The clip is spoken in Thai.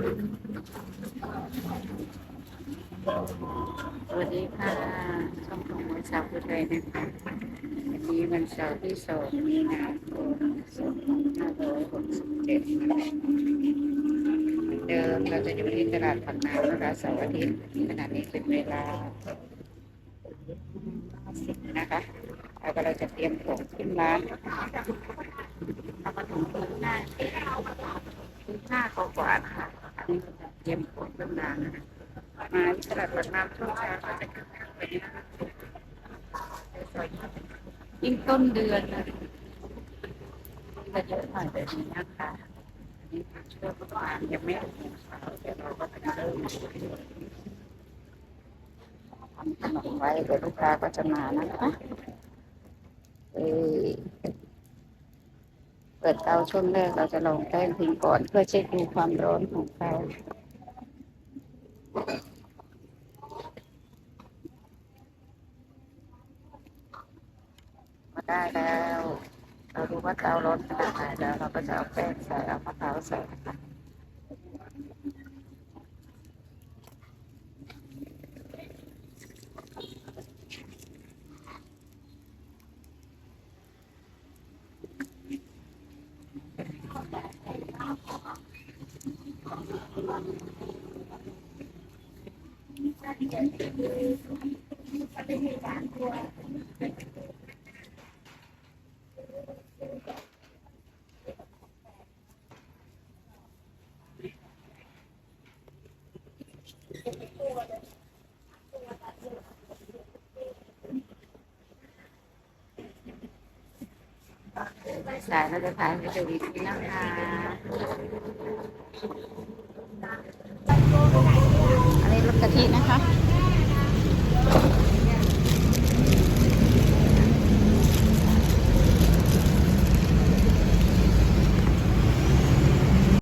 สวัสดีค่ะ ช่องของมวยสาวพุธเลยนะคะวันนี้วันเสาร์ที่สองมีนาคมสองพันห้าร้อยหกสิบเจ็ดเดิมเราจะอยู่ที่ตลาดผักน้ำนะคะเสาร์อาทิตย์ขณะนี้เป็นเวลาสิบนะคะแล้วก็เราจะเตรียมของขึ้นร้านเอามาถึงที่หน้าที่หน้ากว่านะคะ อันนี้เราจะเตรียมของขึ้นร้านนะคะมาที่ตลาดปากน้ำช่วงเช้าก็จะคึกคักไปนะคะยิ่งต้นเดือนนะจะเยอะหน่อยแบบนี้นะคะนี่คือช่วงประมาณยังไม่หกโมงเช้าแต่เราก็จะเริ่มทำขนมไว้เดี๋ยวลูกค้าก็จะมานะคะเอ่อเปิดเตาช่วงแรกเราจะลองแป้งทิ้งก่อน เพื่อเช็คดูความร้อนของเตามาได้แล้ว เราดูว่าเตาร้อนขนาดไหนแล้ว เราก็จะเอาแป้งใส่เอามะพร้าวใส่นะคะ Thank you. สายเราจะถ่ายให้ดูอีกทีนะคะอันนี้รถกะทินะคะ